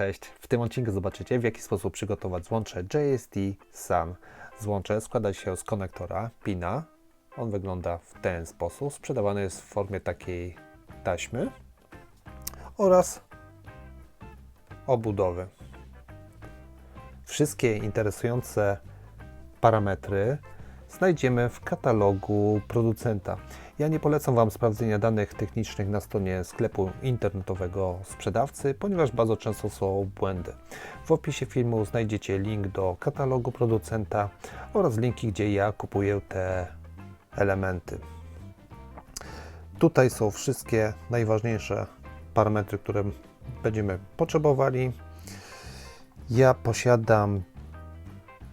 Cześć! W tym odcinku zobaczycie w jaki sposób przygotować złącze JST SAN. Złącze składa się z konektora pina. On wygląda w ten sposób. Sprzedawany jest w formie takiej taśmy oraz obudowy. Wszystkie interesujące parametry znajdziemy w katalogu producenta. Ja nie polecam Wam sprawdzenia danych technicznych na stronie sklepu internetowego sprzedawcy, ponieważ bardzo często są błędy. W opisie filmu znajdziecie link do katalogu producenta oraz linki, gdzie ja kupuję te elementy. Tutaj są wszystkie najważniejsze parametry, które będziemy potrzebowali. Ja posiadam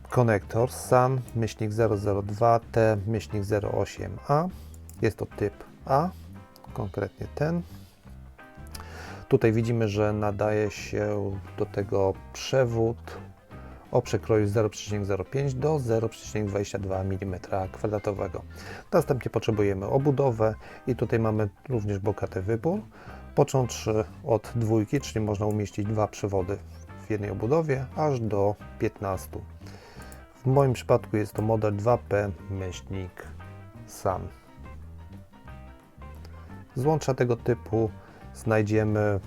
konektor SAM myślnik 002T myślnik 08A. Jest to typ A, konkretnie ten. Tutaj widzimy, że nadaje się do tego przewód o przekroju 0,05 do 0,22 mm kwadratowego. Następnie potrzebujemy obudowę i tutaj mamy również bogaty wybór. Począwszy od dwójki, czyli można umieścić dwa przewody w jednej obudowie, aż do 15. W moim przypadku jest to model 2P myślnik SAN. Złącza tego typu znajdziemy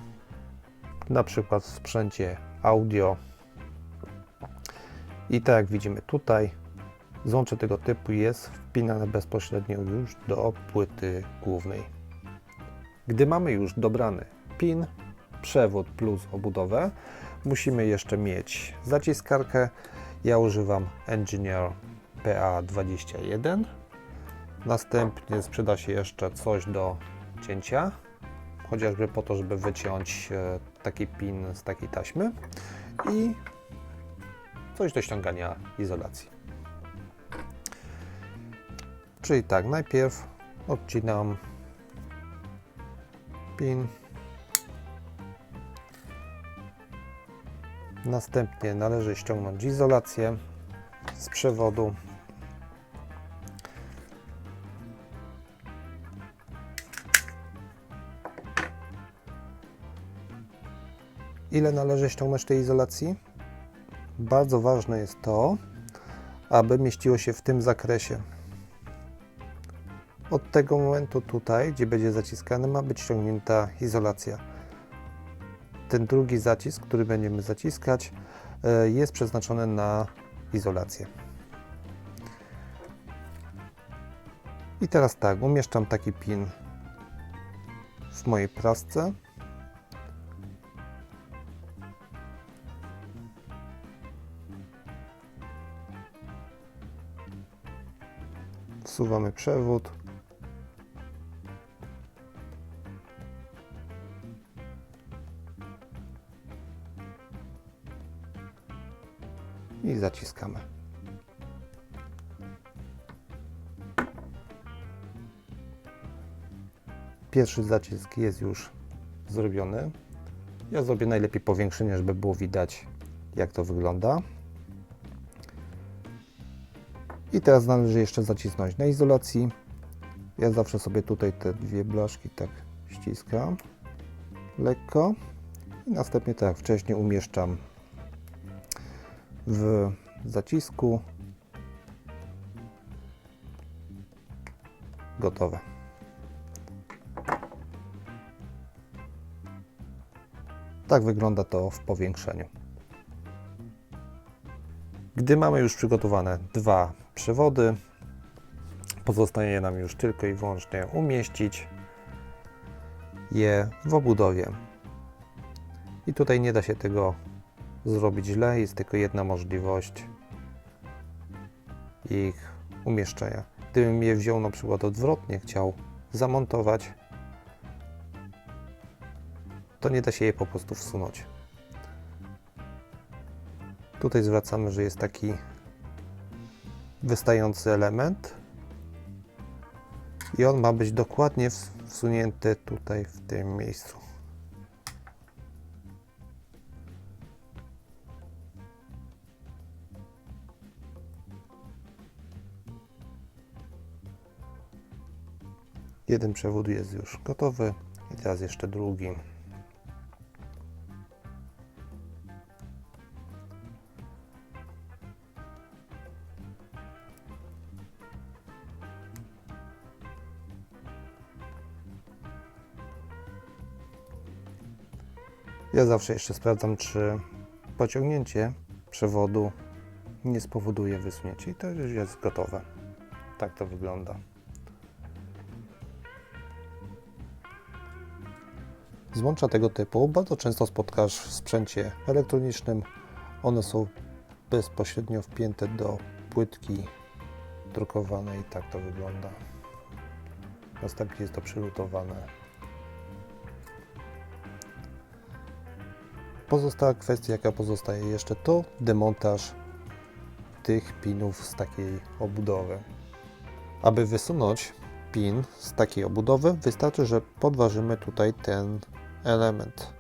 na przykład w sprzęcie audio. I tak jak widzimy tutaj, złącze tego typu jest wpinane bezpośrednio już do płyty głównej. Gdy mamy już dobrany pin, przewód plus obudowę, musimy jeszcze mieć zaciskarkę. Ja używam Engineer PA21. Następnie sprzeda się jeszcze coś do cięcia, chociażby po to, żeby wyciąć e, taki pin z takiej taśmy i coś do ściągania izolacji. Czyli tak, najpierw odcinam pin, następnie należy ściągnąć izolację z przewodu Ile należy ściągnąć tej izolacji? Bardzo ważne jest to, aby mieściło się w tym zakresie. Od tego momentu tutaj, gdzie będzie zaciskany, ma być ściągnięta izolacja. Ten drugi zacisk, który będziemy zaciskać, e, jest przeznaczony na izolację. I teraz tak, umieszczam taki pin w mojej prasce. Wsuwamy przewód. I zaciskamy. Pierwszy zacisk jest już zrobiony. Ja zrobię najlepiej powiększenie, żeby było widać jak to wygląda. I teraz należy jeszcze zacisnąć na izolacji. Ja zawsze sobie tutaj te dwie blaszki tak ściskam lekko i następnie tak jak wcześniej umieszczam w zacisku. Gotowe. Tak wygląda to w powiększeniu. Gdy mamy już przygotowane dwa przewody, pozostaje nam już tylko i wyłącznie umieścić je w obudowie. I tutaj nie da się tego zrobić źle, jest tylko jedna możliwość ich umieszczenia. Gdybym je wziął na przykład odwrotnie, chciał zamontować, to nie da się je po prostu wsunąć. Tutaj zwracamy, że jest taki wystający element i on ma być dokładnie wsunięty tutaj w tym miejscu. Jeden przewód jest już gotowy i teraz jeszcze drugi. Ja zawsze jeszcze sprawdzam, czy pociągnięcie przewodu nie spowoduje wysunięcia i to już jest gotowe. Tak to wygląda. Złącza tego typu bardzo często spotkasz w sprzęcie elektronicznym. One są bezpośrednio wpięte do płytki drukowanej. Tak to wygląda. Następnie jest to przylutowane. Pozostała kwestia, jaka pozostaje jeszcze, to demontaż tych pinów z takiej obudowy. Aby wysunąć pin z takiej obudowy, wystarczy, że podważymy tutaj ten element.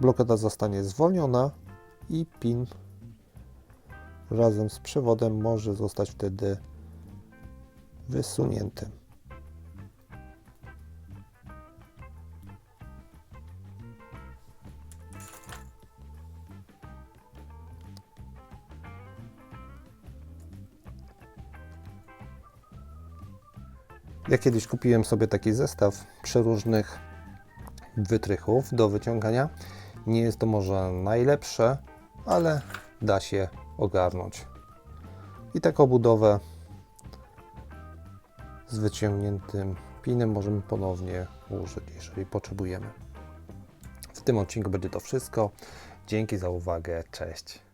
Blokada zostanie zwolniona i pin razem z przewodem może zostać wtedy wysunięty. Ja kiedyś kupiłem sobie taki zestaw przeróżnych wytrychów do wyciągania. Nie jest to może najlepsze, ale da się ogarnąć. I taką budowę z wyciągniętym pinem możemy ponownie użyć, jeżeli potrzebujemy. W tym odcinku będzie to wszystko. Dzięki za uwagę. Cześć.